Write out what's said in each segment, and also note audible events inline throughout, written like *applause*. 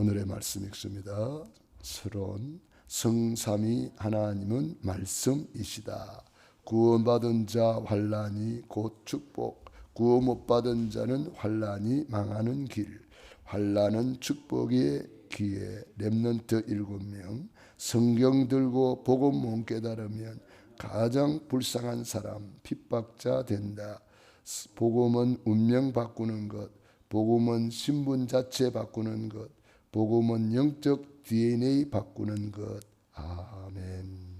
오늘의 말씀 읽습니다. 서론 성삼이 하나님은 말씀이시다. 구원받은 자 환란이 곧 축복, 구원 못 받은 자는 환란이 망하는 길. 환란은 축복의 기회. 렘넌트 일곱 명. 성경 들고 복음 못 깨달으면 가장 불쌍한 사람, 핍박자 된다. 복음은 운명 바꾸는 것, 복음은 신분 자체 바꾸는 것, 복음은 영적 DNA 바꾸는 것. 아멘.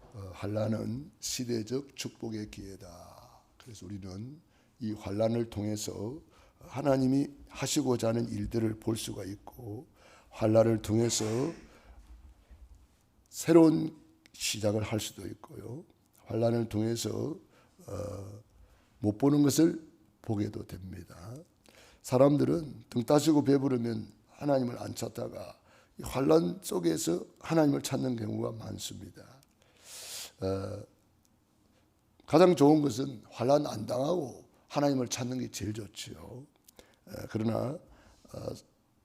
어, 환란은 시대적 축복의 기회다. 그래서 우리는 이 환란을 통해서 하나님이 하시고자 하는 일들을 볼 수가 있고 환란을 통해서 새로운 시작을 할 수도 있고요. 환란을 통해서 어, 못 보는 것을 보게도 됩니다. 사람들은 등 따시고 배부르면 하나님을 안 찾다가 환란 속에서 하나님을 찾는 경우가 많습니다. 어, 가장 좋은 것은 환란 안 당하고 하나님을 찾는 게 제일 좋지요. 어, 그러나 어,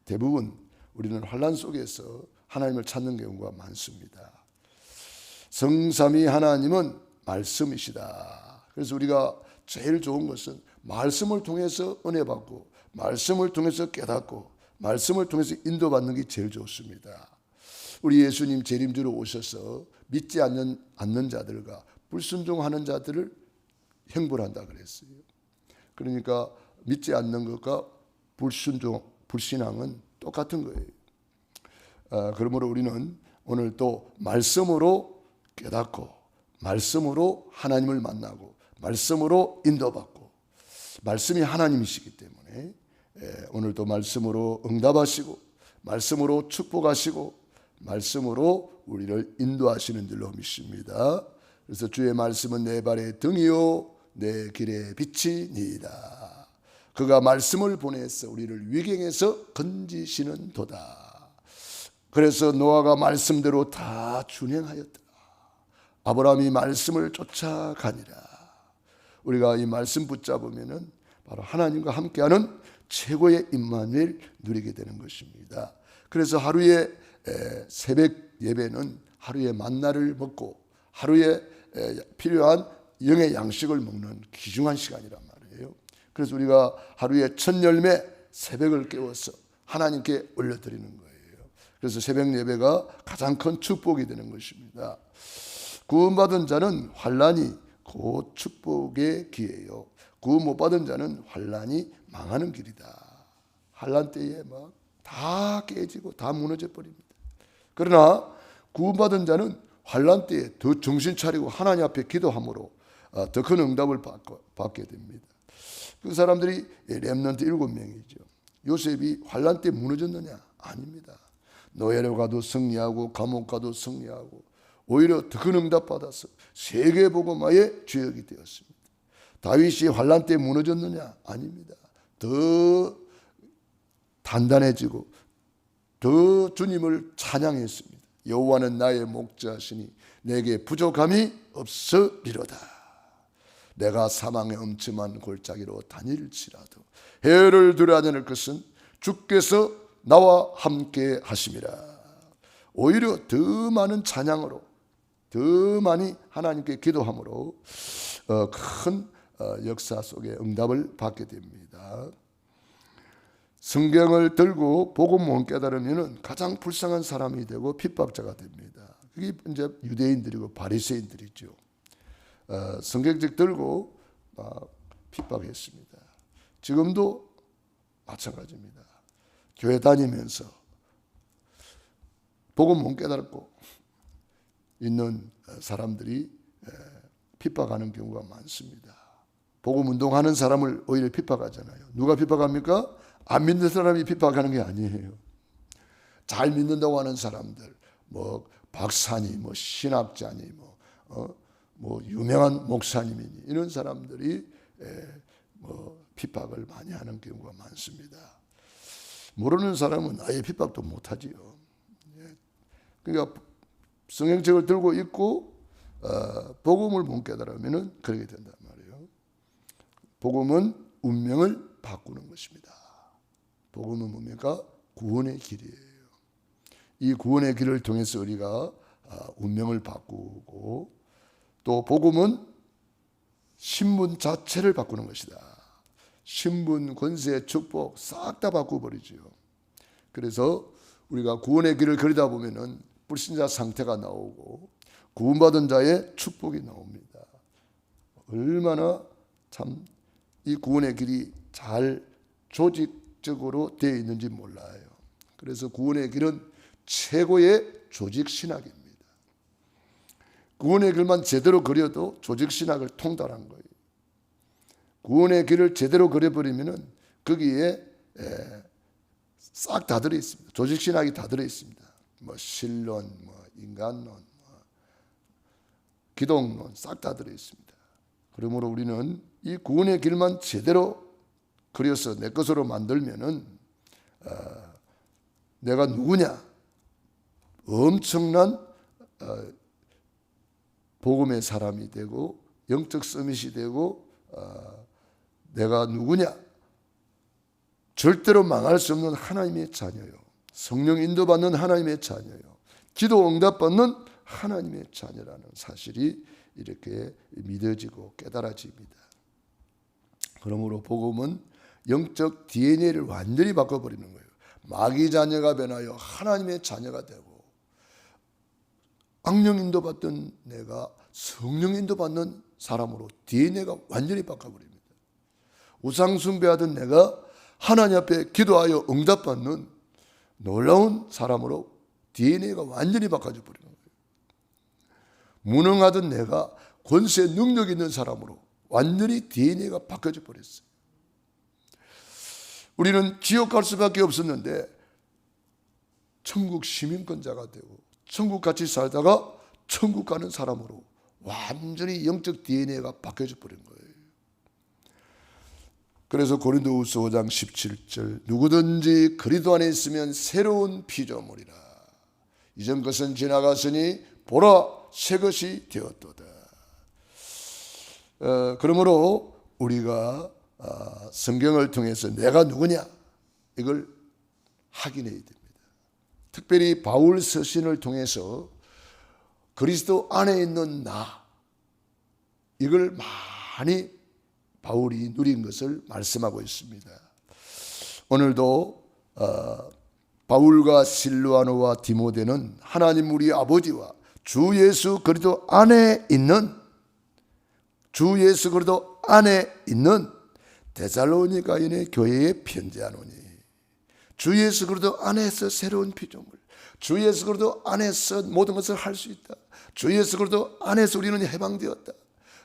대부분 우리는 환란 속에서 하나님을 찾는 경우가 많습니다. 성삼위 하나님은 말씀이시다. 그래서 우리가 제일 좋은 것은 말씀을 통해서 은혜 받고 말씀을 통해서 깨닫고 말씀을 통해서 인도받는 게 제일 좋습니다. 우리 예수님 재림주로 오셔서 믿지 않는, 않는 자들과 불순종하는 자들을 형벌한다 그랬어요. 그러니까 믿지 않는 것과 불순종, 불신앙은 똑같은 거예요. 아, 그러므로 우리는 오늘 또 말씀으로 깨닫고 말씀으로 하나님을 만나고 말씀으로 인도받고 말씀이 하나님이시기 때문에 예, 오늘도 말씀으로 응답하시고 말씀으로 축복하시고 말씀으로 우리를 인도하시는 줄로 믿습니다. 그래서 주의 말씀은 내 발의 등이요 내 길의 빛이니이다. 그가 말씀을 보내서 우리를 위경에서 건지시는 도다. 그래서 노아가 말씀대로 다 준행하였더라. 아브라함이 말씀을 쫓아가니라. 우리가 이 말씀 붙잡으면은 바로 하나님과 함께하는 최고의 임마누엘 누리게 되는 것입니다. 그래서 하루에 새벽 예배는 하루에 만나를 먹고 하루에 필요한 영의 양식을 먹는 귀중한 시간이란 말이에요. 그래서 우리가 하루에 첫 열매 새벽을 깨워서 하나님께 올려드리는 거예요. 그래서 새벽 예배가 가장 큰 축복이 되는 것입니다. 구원받은 자는 환란이 곧 축복의 기회요. 구원 못 받은 자는 환란이 망하는 길이다. 환란 때에 막 다 깨지고 다 무너져 버립니다. 그러나 구원받은 자는 환란 때에 더 정신 차리고 하나님 앞에 기도함으로 어, 더큰 응답을 받게 됩니다. 그 사람들이 렘넌트 일곱 명이죠. 요셉이 환란 때 무너졌느냐? 아닙니다. 노예로 가도 승리하고 감옥 가도 승리하고 오히려 더 큰 응답 받아서 세계 복음화의 주역이 되었습니다. 다윗이 환란 때 무너졌느냐? 아닙니다. 더 단단해지고 더 주님을 찬양했습니다. 여호와는 나의 목자시니 내게 부족함이 없으리로다. 내가 사망의 엄침한 골짜기로 다닐지라도 해를 두려하지 것은 주께서 나와 함께 하심이라. 오히려 더 많은 찬양으로 더 많이 하나님께 기도함으로 어, 큰 어, 역사 속에 응답을 받게 됩니다. 성경을 들고 복음 못 깨달으면 가장 불쌍한 사람이 되고 핍박자가 됩니다. 그게 이제 유대인들이고 바리새인들이죠. 어, 성경책 들고 핍박했습니다. 지금도 마찬가지입니다. 교회 다니면서 복음 못 깨달고 있는 사람들이 핍박하는 경우가 많습니다. 복음 운동하는 사람을 오히려 핍박하잖아요. 누가 핍박합니까? 안 믿는 사람이 핍박하는 게 아니에요. 잘 믿는다고 하는 사람들, 뭐 박사니, 뭐 신학자니, 뭐, 어, 뭐 유명한 목사님이니 이런 사람들이 에, 뭐 핍박을 많이 하는 경우가 많습니다. 모르는 사람은 아예 핍박도 못하지요. 예. 그러니까 성경책을 들고 있고 어, 복음을 못 깨달으면 그렇게 말이에요. 복음은 운명을 바꾸는 것입니다. 복음은 뭡니까? 구원의 길이에요. 이 구원의 길을 통해서 우리가 아, 운명을 바꾸고 또 복음은 신분 자체를 바꾸는 것이다. 신분, 권세, 축복 싹 다 바꿔버리지요. 그래서 우리가 구원의 길을 걸다 보면은 불신자 상태가 나오고 구원받은 자의 축복이 나옵니다. 얼마나 참 이 구원의 길이 잘 조직적으로 되어 있는지 몰라요. 그래서 구원의 길은 최고의 조직 신학입니다. 구원의 길만 제대로 그려도 조직 신학을 통달한 거예요. 구원의 길을 제대로 그려버리면은 거기에 싹 다 들어 있습니다. 조직 신학이 다 들어 있습니다. 뭐 신론, 뭐 인간론, 뭐 기독론 싹 다 들어 있습니다. 그러므로 우리는 이 구원의 길만 제대로 그려서 내 것으로 만들면은 어, 내가 누구냐? 엄청난 어, 복음의 사람이 되고 영적 서밋이 되고 어, 내가 누구냐? 절대로 망할 수 없는 하나님의 자녀요. 성령 인도받는 하나님의 자녀요. 기도 응답받는 하나님의 자녀라는 사실이 이렇게 믿어지고 깨달아집니다. 그러므로 복음은 영적 DNA를 완전히 바꿔버리는 거예요. 마귀 자녀가 변하여 하나님의 자녀가 되고 악령 인도 받던 내가 성령 인도 받는 사람으로 DNA가 완전히 바꿔버립니다. 우상 숭배하던 내가 하나님 앞에 기도하여 응답받는 놀라운 사람으로 DNA가 완전히 바꿔져 버리는 거예요. 무능하던 내가 권세 능력 있는 사람으로 완전히 DNA가 바뀌어져 버렸어요. 우리는 지옥 갈 수밖에 없었는데 천국 시민권자가 되고 천국 같이 살다가 천국 가는 사람으로 완전히 영적 DNA가 바뀌어져 버린 거예요. 그래서 고린도후서 5장 17절 누구든지 그리스도 안에 있으면 새로운 피조물이라 이전 것은 지나갔으니 보라 새 것이 되었도다. 어, 그러므로 우리가 어, 성경을 통해서 내가 누구냐 이걸 확인해야 됩니다. 특별히 바울 서신을 통해서 그리스도 안에 있는 나 이걸 많이 바울이 누린 것을 말씀하고 있습니다. 오늘도 어, 바울과 실루아노와 디모데는 하나님 우리 아버지와 주 예수 그리스도 안에 있는 주 예수 그리스도 안에 있는 데살로니가인의 교회에 편지하노니 주 예수 그리스도 안에서 새로운 피조물 주 예수 그리스도 안에서 모든 것을 할 수 있다 주 예수 그리스도 안에서 우리는 해방되었다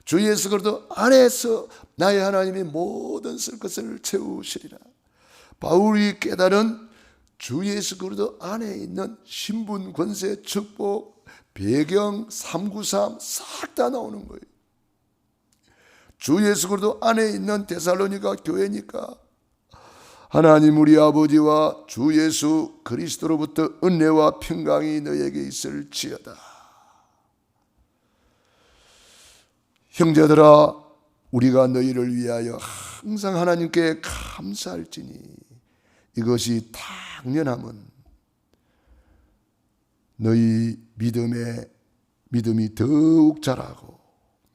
주 예수 그리스도 안에서 나의 하나님이 모든 쓸 것을 채우시리라 바울이 깨달은 주 예수 그리스도 안에 있는 신분 권세 축복 배경 393 싹 다 나오는 거예요. 주 예수 그리스도 안에 있는 데살로니가 교회니까 하나님 우리 아버지와 주 예수 그리스도로부터 은혜와 평강이 너에게 있을지어다. 형제들아 우리가 너희를 위하여 항상 하나님께 감사할지니 이것이 당연함은 너희 믿음의 믿음이 더욱 자라고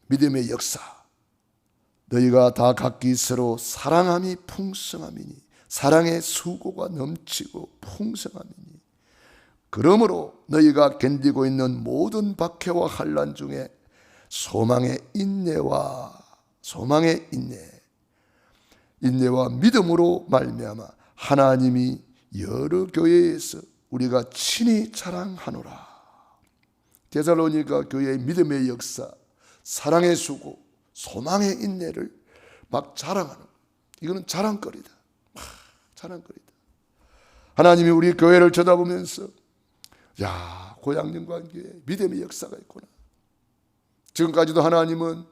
믿음의 역사 너희가 다 각기 서로 사랑함이 풍성함이니 사랑의 수고가 넘치고 풍성함이니 그러므로 너희가 견디고 있는 모든 박해와 환란 중에 소망의 인내와 소망의 인내 인내와 믿음으로 말미암아 하나님이 여러 교회에서 우리가 친히 자랑하노라. 데살로니가 교회의 믿음의 역사, 사랑의 수고, 소망의 인내를 막 자랑하는 이거는 자랑거리다. 자랑거리다. 하나님이 우리 교회를 쳐다보면서 야 고향령 관계에 믿음의 역사가 있구나. 지금까지도 하나님은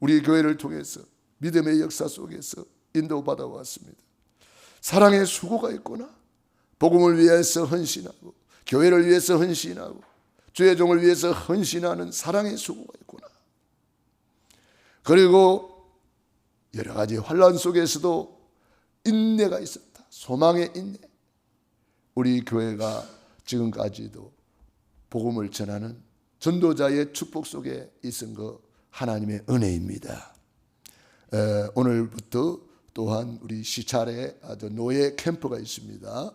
우리 교회를 통해서 믿음의 역사 속에서 인도받아 왔습니다. 사랑의 수고가 있구나. 복음을 위해서 헌신하고 교회를 위해서 헌신하고 주의 종을 위해서 헌신하는 사랑의 수고가 있구나. 그리고 여러 가지 환란 속에서도 인내가 있었다. 소망의 인내. 우리 교회가 지금까지도 복음을 전하는 전도자의 축복 속에 있은 거 하나님의 은혜입니다. 에, 오늘부터 또한 우리 시찰에 아주 노예 캠프가 있습니다.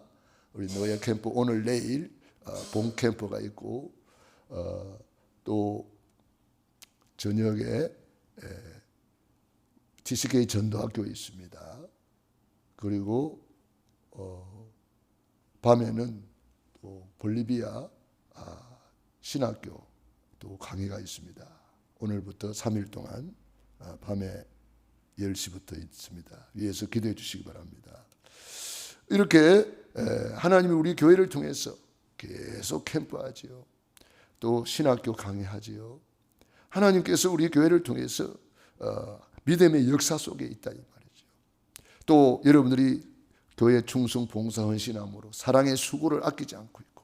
우리 노예 캠프 오늘 내일 어, 본 캠프가 있고 어, 또 저녁에 에, TCK 전도학교 있습니다. 그리고 어, 밤에는 또 볼리비아 아, 신학교 또 강의가 있습니다. 오늘부터 3일 동안 아, 밤에 10시부터 있습니다. 위에서 기도해 주시기 바랍니다. 이렇게 에, 하나님이 우리 교회를 통해서 계속 캠프하지요. 또 신학교 강의하지요. 하나님께서 우리 교회를 통해서 어, 믿음의 역사 속에 있다 이 말이죠. 또 여러분들이 교회 충성 봉사 헌신함으로 사랑의 수고를 아끼지 않고 있고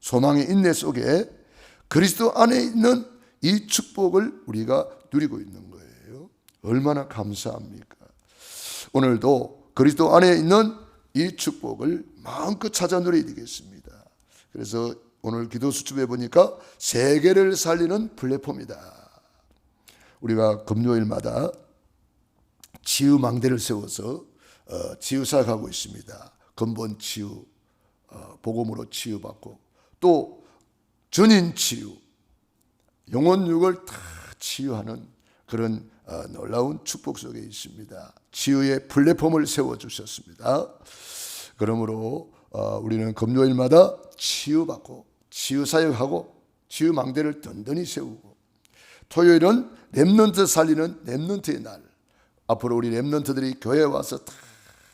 소망의 인내 속에 그리스도 안에 있는 이 축복을 우리가 누리고 있는 거예요. 얼마나 감사합니까? 오늘도 그리스도 안에 있는 이 축복을 마음껏 찾아 누려야 되겠습니다. 그래서 오늘 기도 수첩에 보니까 세계를 살리는 플랫폼이다. 우리가 금요일마다 치유 망대를 세워서 어, 치유 사역 하고 있습니다. 근본 치유, 어, 복음으로 치유받고 또 전인 치유, 영혼 육을 다 치유하는 그런 어, 놀라운 축복 속에 있습니다. 치유의 플랫폼을 세워 주셨습니다. 그러므로 어, 우리는 금요일마다 치유받고 치유 사역하고 치유 망대를 든든히 세우고 토요일은 렘넌트 살리는 렘넌트의 날. 앞으로 우리 렘넌트들이 교회에 와서 다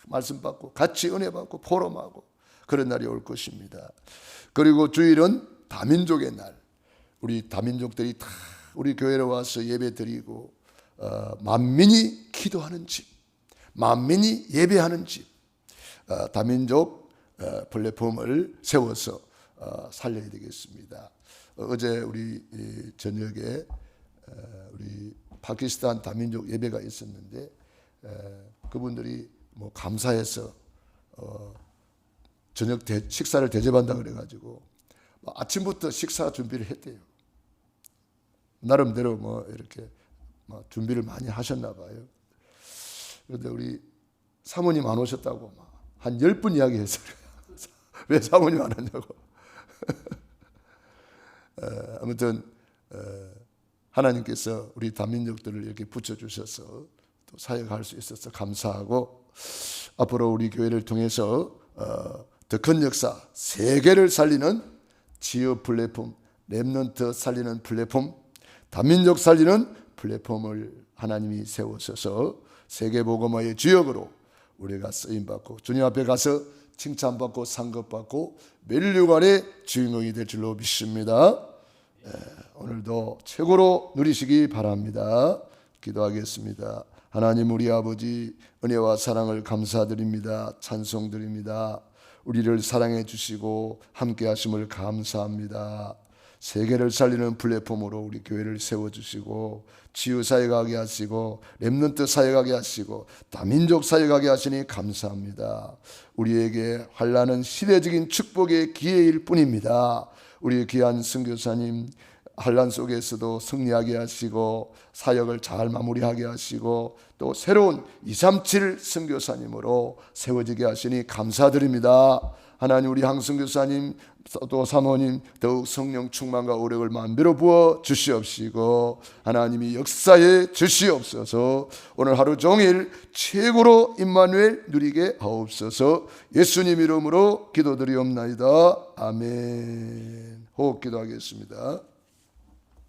말씀 받고 같이 은혜 받고 포럼하고 그런 날이 올 것입니다. 그리고 주일은 다민족의 날. 우리 다민족들이 다 우리 교회로 와서 예배 드리고 어, 만민이 기도하는 집, 만민이 예배하는 집, 어, 다민족 어, 플랫폼을 세워서 어, 살려야 되겠습니다. 어, 어제 우리 이 저녁에 어, 우리 파키스탄 다민족 예배가 있었는데 에, 그분들이 뭐 감사해서 어, 저녁 대, 식사를 대접한다 그래가지고 뭐 아침부터 식사 준비를 했대요. 나름대로 뭐 이렇게 뭐 준비를 많이 하셨나 봐요. 그런데 우리 사모님 안 오셨다고 한 열 분 이야기했어요. *laughs* 왜 사모님 안 왔냐고. 에, *laughs* 아무튼 에, 하나님께서 우리 다민족들을 이렇게 붙여주셔서 또 사역할 수 있어서 감사하고 앞으로 우리 교회를 통해서 어, 더큰 역사, 세계를 살리는 지역 플랫폼, 랩넌트 살리는 플랫폼, 다민족 살리는 플랫폼을 하나님이 세우셔서 세계복음화의 주역으로 우리가 쓰임받고 주님 앞에 가서 칭찬받고 상급받고 멸류관의 주인공이 될 줄로 믿습니다. 예, 오늘도 최고로 누리시기 바랍니다. 기도하겠습니다. 하나님 우리 아버지 은혜와 사랑을 감사드립니다. 찬송드립니다. 우리를 사랑해 주시고 함께 하심을 감사합니다. 세계를 살리는 플랫폼으로 우리 교회를 세워 주시고 치유 사역하게 하시고 렘넌트 사역하게 하시고 다민족 사역하게 하시니 감사합니다. 우리에게 환란은 시대적인 축복의 기회일 뿐입니다. 우리 귀한 선교사님 환란 속에서도 승리하게 하시고 사역을 잘 마무리하게 하시고 또 새로운 237 선교사님으로 세워지게 하시니 감사드립니다. 하나님 우리 항승 교사님 또 사모님 더욱 성령 충만과 오력을 만배로 부어 주시옵시고 하나님이 역사에 주시옵소서. 오늘 하루 종일 최고로 임마누엘 누리게 하옵소서. 예수님 이름으로 기도드리옵나이다. 아멘. 호흡 기도하겠습니다